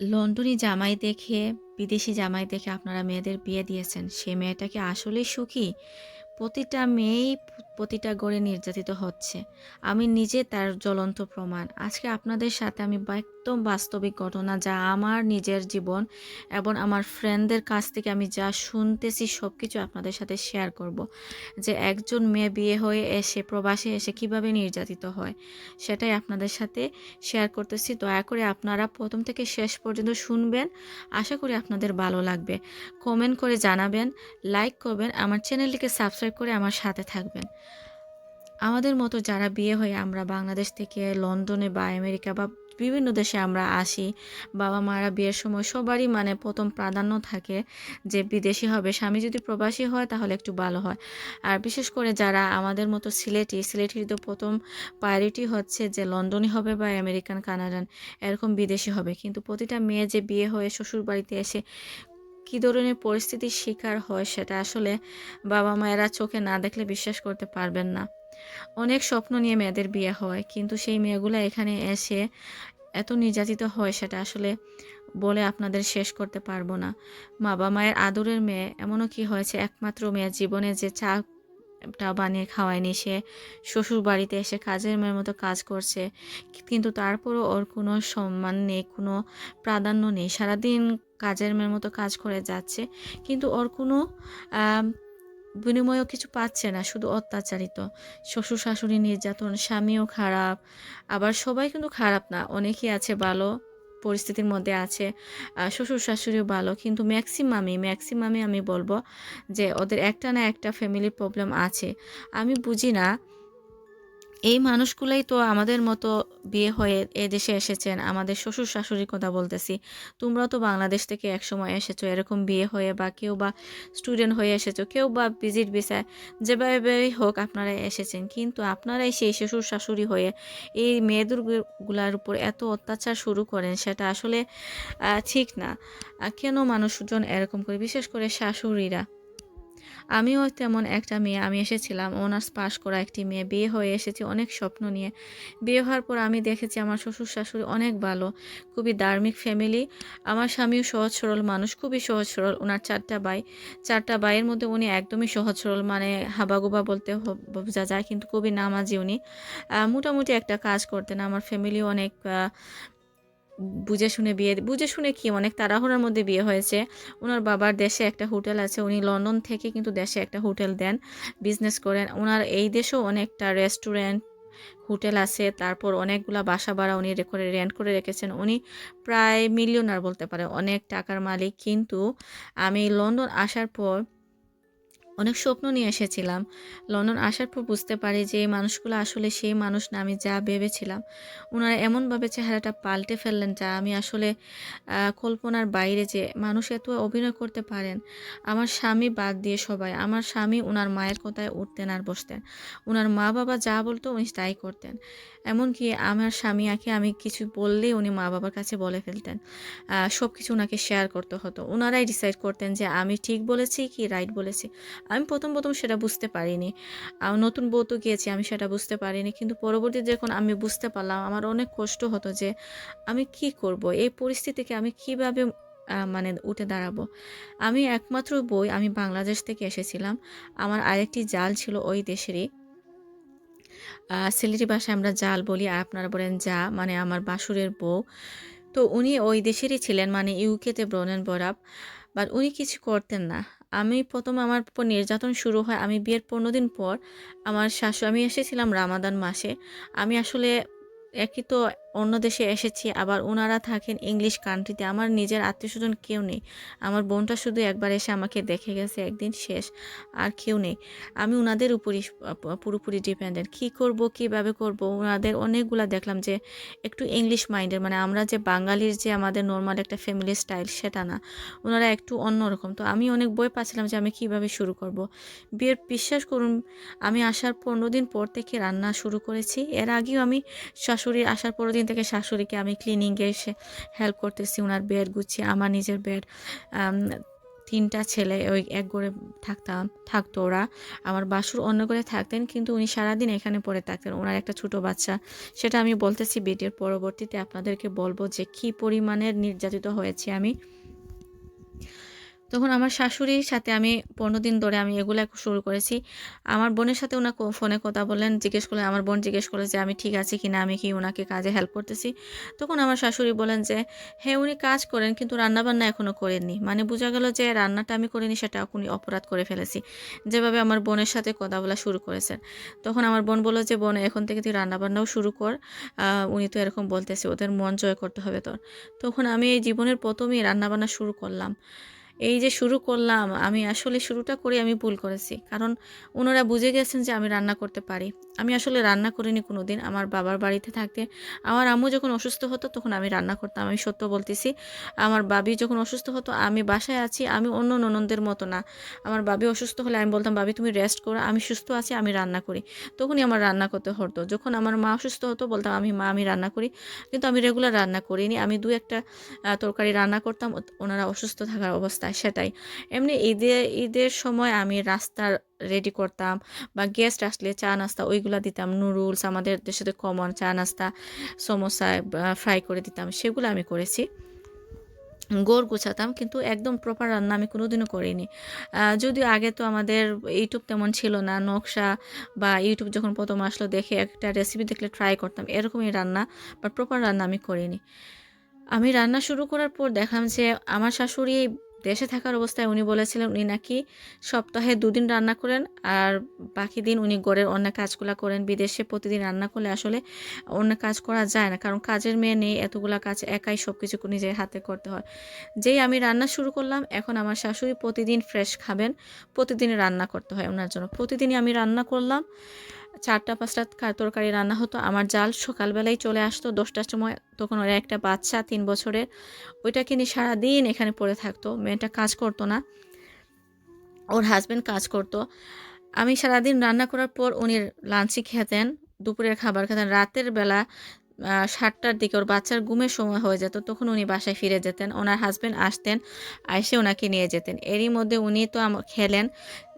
লন্ডনী জামাই দেখে, বিদেশি জামাই দেখে আপনারা মেয়েদের বিয়ে দিয়েছেন। সে মেয়েটাকে আসলে সুখী। প্রতিটা মেয়েই প্রতিটা গড়ে নির্যাতিত হচ্ছে। আমি নিজে তার জ্বলন্ত প্রমাণ। আজকে আপনাদের সাথে আমি বা- একদম বাস্তবিক ঘটনা যা আমার নিজের জীবন এবং আমার ফ্রেন্ডদের কাছ থেকে আমি যা শুনতেছি সব কিছু আপনাদের সাথে শেয়ার করব। যে একজন মেয়ে বিয়ে হয়ে এসে, প্রবাসে এসে কীভাবে নির্যাতিত হয়, সেটাই আপনাদের সাথে শেয়ার করতেছি। দয়া করে আপনারা প্রথম থেকে শেষ পর্যন্ত শুনবেন। আশা করি আপনাদের ভালো লাগবে। কমেন্ট করে জানাবেন লাইক করবেন, আমার চ্যানেলটিকে সাবস্ক্রাইব করে আমার সাথে থাকবেন। আমাদের মতো যারা বিয়ে হয়ে আমরা বাংলাদেশ থেকে লন্ডনে বা আমেরিকা বা বিভিন্ন দেশে আমরা আসি। বাবা মারা বিয়ের সময় সবারই মানে প্রথম প্রাধান্য থাকে যে বিদেশি হবে। স্বামী যদি প্রবাসী হয় তাহলে একটু ভালো হয়। আর বিশেষ করে যারা আমাদের মতো সিলেটি, সিলেটির তো প্রথম প্রায়োরিটি হচ্ছে যে লন্ডনই হবে বা আমেরিকান, কানাডান, এরকম বিদেশি হবে। কিন্তু প্রতিটা মেয়ে যে বিয়ে হয়ে শ্বশুর বাড়িতে এসে কী ধরনের পরিস্থিতির শিকার হয় সেটা আসলে বাবা মায়েরা চোখে না দেখলে বিশ্বাস করতে পারবেন না। অনেক স্বপ্ন নিয়ে মেয়েদের বিয়ে হয়, কিন্তু সেই মেয়েগুলো এখানে এসে এত নির্যাতিত হয় সেটা আসলে বলে আপনাদের শেষ করতে পারব না। বাবা মায়ের আদরের মেয়ে, এমনও কি হয়েছে? একমাত্র মেয়ে জীবনে যে চা টা বানিয়ে খাওয়ায়নি, সে শ্বশুর বাড়িতে এসে কাজের মেয়ের মতো কাজ করছে, কিন্তু তারপরও ওর কোনো সম্মান নেই, কোনো প্রাধান্য নেই। সারাদিন কাজের মেয়ের মতো কাজ করে যাচ্ছে, কিন্তু ওর কোনো বিনিময়ও কিছু পাচ্ছে না, শুধু অত্যাচারিত। শ্বশুর শাশুড়ি নির্যাতন, স্বামীও খারাপ, আবার সবাই কিন্তু খারাপ না, অনেকেই আছে ভালো পরিস্থিতির মধ্যে আছে শ্বশুর শাশুড়িও ভালো, কিন্তু ম্যাক্সিমামই ম্যাক্সিমামই আমি বলব যে ওদের একটা না একটা ফ্যামিলির প্রবলেম আছে। আমি বুঝি না এই মানুষগুলাই তো আমাদের মতো বিয়ে হয়ে এ দেশে এসেছেন। আমাদের শ্বশুর শাশুড়ির কথা বলতেছি। তোমরাও তো বাংলাদেশ থেকে একসময় এসেছ, এরকম বিয়ে হয়ে বা কেউ বা স্টুডেন্ট হয়ে এসেছ, কেউ বা ভিজিট ভিসায় যেভাবেই হোক আপনারা এসেছেন। কিন্তু আপনারাই সেই শ্বশুর শাশুড়ি হয়ে এই মেয়েদেরগুলার উপর এত অত্যাচার শুরু করেন, সেটা আসলে ঠিক না। কেন মানুষজন এরকম করে? বিশেষ করে শাশুড়িরা। আমিও তেমন একটা মেয়ে। আমি এসেছিলাম, অনার্স পাশ করা একটি মেয়ে। বিয়ে হয়ে এসেছি অনেক স্বপ্ন নিয়ে। বিয়ে হওয়ার পর আমি দেখেছি আমার শ্বশুর শাশুড়ি অনেক ভালো, খুবই ধার্মিক ফ্যামিলি আমার স্বামীও সহজ সরল মানুষ, খুবই সহজ সরল। ওনার চারটা ভাই, চারটা ভাইয়ের মধ্যে উনি একদমই সহজ সরল মানে হাবাগুবা বলতে বোঝা যায়, কিন্তু খুবই নামাজি উনি। মোটামুটি একটা কাজ করতেন। আমার ফ্যামিলিও অনেক বুঝে শুনে বিয়ে, বুঝে শুনে কি, অনেক তাড়াহুড়োর মধ্যে বিয়ে হয়েছে। ওনার বাবার দেশে একটা হোটেল আছে, উনি লন্ডন থেকে কিন্তু দেশে একটা হোটেল দেন, বিজনেস করেন। ওনার এই দেশেও অনেকটা রেস্টুরেন্ট, হোটেল আছে, তারপর অনেকগুলা বাসা ভাড়া উনি করে রেন্ট করে রেখেছেন। উনি প্রায় মিলিয়নার বলতে পারে অনেক টাকার মালিক। কিন্তু আমি লন্ডন আসার পর অনেক স্বপ্ন নিয়ে এসেছিলাম। লন্ডন আসার পর বুঝতে পারি যে এই মানুষগুলো আসলে সেই মানুষ না, আমি যা ভেবেছিলাম। ওনারা এমনভাবে চেহারাটা পাল্টে ফেললেন যা আমি আসলে কল্পনার বাইরে যে মানুষ এত অভিনয় করতে পারেন। আমার স্বামী বাদ দিয়ে সবাই, আমার স্বামী ওনার মায়ের কথায় উঠতেন আর বসতেন। ওনার মা বাবা যা বলতো উনি তাই করতেন। এমনকি আমার স্বামী আকে আমি কিছু বললেই উনি মা বাবার কাছে বলে ফেলতেন। সব কিছু ওনাকে শেয়ার করতে হতো। ওনারাই ডিসাইড করতেন যে আমি ঠিক বলেছি কি রাইট বলেছি। আমি প্রথম প্রথম সেটা বুঝতে পারিনি। নতুন বউ তো গিয়েছি, আমি সেটা বুঝতে পারিনি। কিন্তু পরবর্তীতে যখন আমি বুঝতে পারলাম, আমার অনেক কষ্ট হতো যে আমি কি করব? এই পরিস্থিতিকে আমি কীভাবে মানে উঠে দাঁড়াবো? আমি একমাত্র বই আমি বাংলাদেশ থেকে এসেছিলাম। আমার আরেকটি জাল ছিল ওই দেশেরই। সিলেটি ভাষায় আমরা জাল বলি, আর আপনারা বলেন যা মানে আমার বাসুরের বউ। তো উনি ওই দেশেরই ছিলেন মানে ইউকেতে ব্রনেন বরাব বাট উনি কিছু করতেন না। আমি প্রথম আমার নির্যাতন শুরু হয়। আমি বিয়ের পনেরো দিন পর আমার শাশু আমি এসেছিলাম রামাদান মাসে। আমি আসলে একই তো অন্য দেশে এসেছি, আবার ওনারা থাকেন ইংলিশ কান্ট্রিতে। আমার নিজের আত্মীয় স্বজন কেউ নেই। আমার বোনটা শুধু একবার এসে আমাকে দেখে গেছে, একদিন শেষ। আর কেউ নেই। আমি ওনাদের উপরই পুরোপুরি ডিপেন্ডেন্ট কী করব, কীভাবে করব? ওনাদের অনেকগুলা দেখলাম যে একটু ইংলিশ মাইন্ডের মানে আমরা যে বাঙালির যে আমাদের নর্মাল একটা ফ্যামিলি স্টাইল সেটা না। ওনারা একটু অন্যরকম তো আমি অনেক বই পাচ্ছিলাম যে আমি কীভাবে শুরু করব। বিয়ের বিশ্বাস করুন, আমি আসার পনেরো দিন পর থেকে রান্না শুরু করেছি। এর আগেও আমি শাশুড়ি আসার পনেরো দিন থেকে শাশুড়িকে আমি ক্লিনিংয়ে এসে হেল্প করতেছি ওনার বেড গুছিয়ে, আমার নিজের বেড তিনটা ছেলে, ওই এক ঘরে থাকতাম থাকতো ওরা। আমার বাসুর অন্য করে থাকতেন, কিন্তু উনি সারাদিন এখানে পড়ে থাকতেন। ওনার একটা ছোট বাচ্চা। সেটা আমি বলতেছি ভিডিওর পরবর্তীতে আপনাদেরকে বলব যে কী পরিমাণের নির্যাতিত হয়েছে আমি। তখন আমার শাশুড়ির সাথে আমি পনেরো দিন ধরে আমি এগুলো শুরু করেছি। আমার বোনের সাথে ওনা ফোনে কথা বললেন, জিজ্ঞেস করলেন, আমার বোন জিজ্ঞেস করলে যে আমি ঠিক আছি কি না আমি কি ওনাকে কাজে হেল্প করতেছি? তখন আমার শাশুড়ি বলেন যে হ্যাঁ উনি কাজ করেন কিন্তু রান্নাবান্না এখনও করেননি। মানে বোঝা গেল যে রান্নাটা আমি করিনি, সেটা উনি অপরাধ করে ফেলেছি। যেভাবে আমার বোনের সাথে কথা বলা শুরু করেছেন। তখন আমার বোন বলল যে, বোন, এখন থেকে তুই রান্নাবান্নাও শুরু কর। উনি তো এরকম বলতেছে, ওদের মন জয় করতে হবে তোর। তখন আমি এই জীবনের প্রথমেই রান্নাবান্না শুরু করলাম। এই যে শুরু করলাম, আমি আসলে শুরুটা করে আমি ভুল করেছি। কারণ ওনারা বুঝে গেছেন যে আমি রান্না করতে পারি। আমি আসলে রান্না করিনি কোনো দিন আমার বাবার বাড়িতে থাকতে আমার আম্মু যখন অসুস্থ হতো তখন আমি রান্না করতাম, আমি সত্য বলতেছি। আমার বাবি যখন অসুস্থ হতো, আমি বাসায় আছি, আমি অন্য নননদের মতো না। আমার বাবি অসুস্থ হলে আমি বলতাম, বাবি, তুমি রেস্ট করো, আমি সুস্থ আছি, আমি রান্না করি। তখনই আমার রান্না করতে হতো যখন আমার মা অসুস্থ হতো, বলতাম, আমি, মা, আমি রান্না করি। কিন্তু আমি রেগুলার রান্না করিনি। আমি দু একটা তরকারি রান্না করতাম। ওনারা অসুস্থ থাকার অবস্থায় সেটাই। এমনি ঈদে, ঈদের সময় আমি রাস্তা রেডি করতাম বা গেস্ট আসলে চা নাস্তা ওইগুলো দিতাম। নুডলস আমাদের দেশে কমন চা নাস্তা, সমোসা ফ্রাই করে দিতাম, সেগুলো আমি করেছি। গোর গুছাতাম কিন্তু একদম প্রপার রান্না আমি কোনোদিনও করিনি। যদিও আগে তো আমাদের ইউটিউব তেমন ছিল না, নকশা বা ইউটিউব যখন প্রথম আসলো দেখে একটা রেসিপি দেখলে ট্রাই করতাম, এরকমই রান্না বাট প্রপার রান্না আমি করিনি। আমি রান্না শুরু করার পর দেখলাম যে আমার শাশুড়ি দেশে থাকার অবস্থায় উনি বলেছিলেন উনি নাকি সপ্তাহে দুদিন রান্না করেন আর বাকি দিন উনি গড়ের অন্য কাজগুলো করেন। বিদেশে প্রতিদিন রান্না করলে আসলে অন্য কাজ করা যায় না, কারণ কাজের মেয়ে নেই, এতগুলা কাজ একাই সব কিছু নিজের হাতে করতে হয়। যেই আমি রান্না শুরু করলাম, এখন আমার শাশুড়ি প্রতিদিন ফ্রেশ খাবেন প্রতিদিন রান্না করতে হয় ওনার জন্য। প্রতিদিনই আমি রান্না করলাম চারটা, পাঁচটা তরকারি রান্না হতো। আমার জাল সকালবেলায় চলে আসতো দশটার সময়। তখন ওরা একটা বাচ্চা, তিন বছরের। ওইটা নিয়ে সারাদিন এখানে পড়ে থাকতো। মেয়েটা কাজ করতো না। ওর হাজব্যান্ড কাজ করতো। আমি সারাদিন রান্না করার পর উনি লাঞ্চই খেতেন। দুপুরের খাবার খেতেন। রাতের বেলা সাতটার দিকে ওর বাচ্চার ঘুমের সময় হয়ে যেত, তখন উনি বাসায় ফিরে যেতেন। ওনার হাজবেন্ড আসতেন এসে ওনাকে নিয়ে যেতেন। এরই মধ্যে উনি তো খেলেন,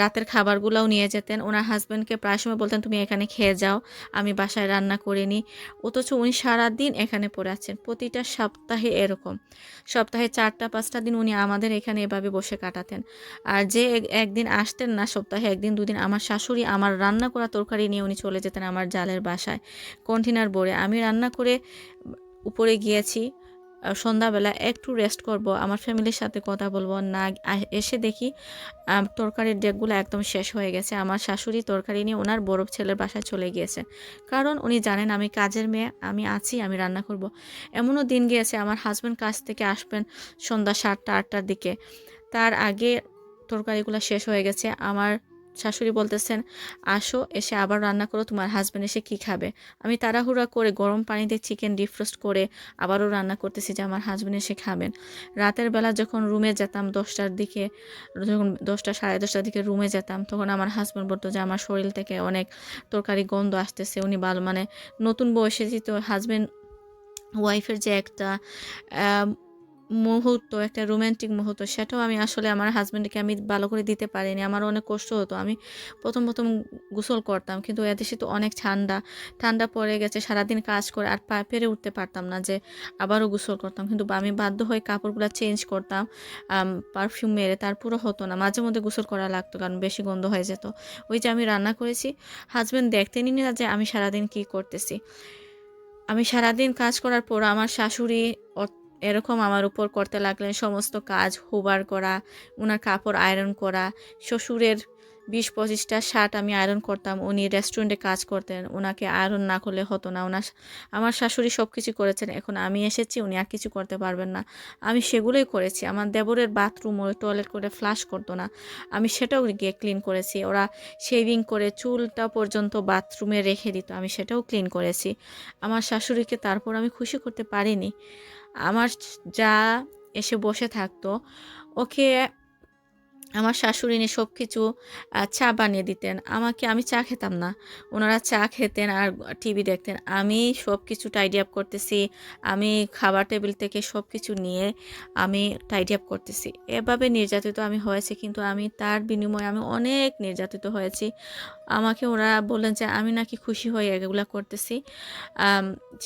রাতের খাবারগুলোও নিয়ে যেতেন। ওনার হাজব্যান্ডকে প্রায় সময় বলতেন, তুমি এখানে খেয়ে যাও, আমি বাসায় রান্না করে নিই। অথচ উনি সারাদিন এখানে পড়ে আছেন, প্রতিটা সপ্তাহে এরকম। সপ্তাহে চারটা, পাঁচটা দিন উনি আমাদের এখানে এভাবে বসে কাটাতেন। আর যে একদিন আসতেন না, সপ্তাহে একদিন, দুদিন, আমার শাশুড়ি আমার রান্না করা তরকারি নিয়ে উনি চলে যেতেন আমার জালের বাসায় কন্টেনার বোরে আমি রান্না করে উপরে গিয়েছি। সন্ধ্যাবেলা একটু রেস্ট করব, আমার ফ্যামিলির সাথে কথা বলব, না এসে দেখি তরকারির ডেকগুলো একদম শেষ হয়ে গেছে। আমার শাশুড়ি তরকারি নিয়ে ওনার বড় ছেলের বাসায় চলে গিয়েছে। কারণ উনি জানেন আমি কাজের মেয়ে, আমি আছি, আমি রান্না করব। এমনও দিন গিয়েছে, আমার হাজব্যান্ড কাজ থেকে আসবেন সন্ধ্যা সাতটা, আটটার দিকে। তার আগে তরকারিগুলো শেষ হয়ে গেছে। আমার শাশুড়ি বলতেছেন, আসো, এসে আবার রান্না করো, তোমার হাজব্যান্ড এসে কি খাবে? আমি তাড়াহুড়া করে গরম পানিতে চিকেন ডিফ্রোস্ট করে আবারও রান্না করতেছি যে আমার হাজব্যান্ড এসে খাবেন। রাতের বেলা যখন রুমে যেতাম দশটার দিকে, যখন দশটা, সাড়ে দশটার দিকে রুমে যেতাম, তখন আমার হাজব্যান্ড বলতো যে আমার শরীর থেকে অনেক তরকারি গন্ধ আসতেছে, উনি ভালো মানে নতুন বয়সে যেহেতু হাজব্যান্ড ওয়াইফের যে একটা মুহূর্ত, একটা রোম্যান্টিক মুহূর্ত, সেটাও আমি আসলে আমার হাজব্যান্ডকে আমি ভালো করে দিতে পারিনি। আমার অনেক কষ্ট হতো। আমি প্রথম প্রথম গোসল করতাম, কিন্তু এদেশে তো অনেক ঠান্ডা। ঠান্ডা পড়ে গেছে, সারাদিন কাজ করে আর পা, পেরে উঠতে পারতাম না যে আবারও গোসল করতাম। কিন্তু আমি বাধ্য হয়ে কাপড়গুলো চেঞ্জ করতাম পারফিউম মেরে তারপরও হতো না। মাঝে মধ্যে গোসল করা লাগতো, কারণ বেশি গন্ধ হয়ে যেত। ওই যে আমি রান্না করেছি হাজব্যান্ড দেখতেনই না যে আমি সারাদিন কি করতেছি। আমি সারাদিন কাজ করার পর আমার শাশুড়ি এরকম আমার উপর করতে লাগলেন সমস্ত কাজ, হুবার করা ওনার কাপড় আয়রন করা, শ্বশুরের বিশ পঁচিশটা শার্ট আমি আয়রন করতাম, উনি রেস্টুরেন্টে কাজ করতেন ওনাকে আয়রন না করলে হতো না। ওনার আমার শাশুড়ি সব কিছু করেছেন, এখন আমি এসেছি, উনি আর কিছু করতে পারবেন না। আমি সেগুলোই করেছি, আমার দেবরের বাথরুম ওই টয়লেট করে ফ্লাশ করতো না। আমি সেটাও গিয়ে ক্লিন করেছি, ওরা শেভিং করে চুলটা পর্যন্ত বাথরুমে রেখে দিত, আমি সেটাও ক্লিন করেছি। আমার শাশুড়িকে তারপর আমি খুশি করতে পারিনি। আমার যা এসে বসে থাকতো ওকে আমার শাশুড়ি সব কিছু চা বানিয়ে দিতেন। আমাকে আমি চা খেতাম না। ওনারা চা খেতেন আর টিভি দেখতেন। আমি সব কিছু টাইডি আপ করতেছি। আমি খাবার টেবিল থেকে সব কিছু নিয়ে আমি টাইডি আপ করতেছি। এভাবে নির্যাতিত আমি হয়েছি, কিন্তু আমি তার বিনিময়ে আমি অনেক নির্যাতিত হয়েছি। আমাকে ওরা বললেন যে, আমি নাকি খুশি হয়ে এগুলা করতেছি।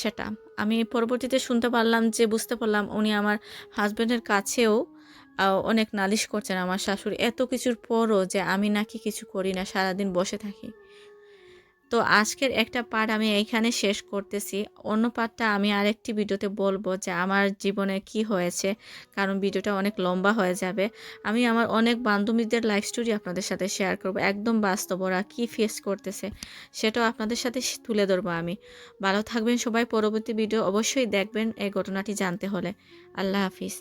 সেটা। আমি পরবর্তীতে শুনতে পারলাম যে, বুঝতে পারলাম উনি আমার হাজব্যান্ডের কাছেও অনেক নালিশ করছেন আমার শাশুড়ি। এত কিছুর পরও যে আমি নাকি কিছু করি না, সারাদিন বসে থাকি। তো আজকের একটা পার্ট আমি এইখানে শেষ করতেছি। অন্য পার্টটা আমি আরেকটি ভিডিওতে বলব যে আমার জীবনে কি হয়েছে, কারণ ভিডিওটা অনেক লম্বা হয়ে যাবে। আমি আমার অনেক বান্ধবীদের লাইফ স্টোরি আপনাদের সাথে শেয়ার করব। একদম বাস্তব ওরা কী ফেস করতেছে, সেটাও আপনাদের সাথে তুলে ধরবো আমি। ভালো থাকবেন সবাই, পরবর্তী ভিডিও অবশ্যই দেখবেন এই ঘটনাটি জানতে হলে। আল্লাহ হাফিজ।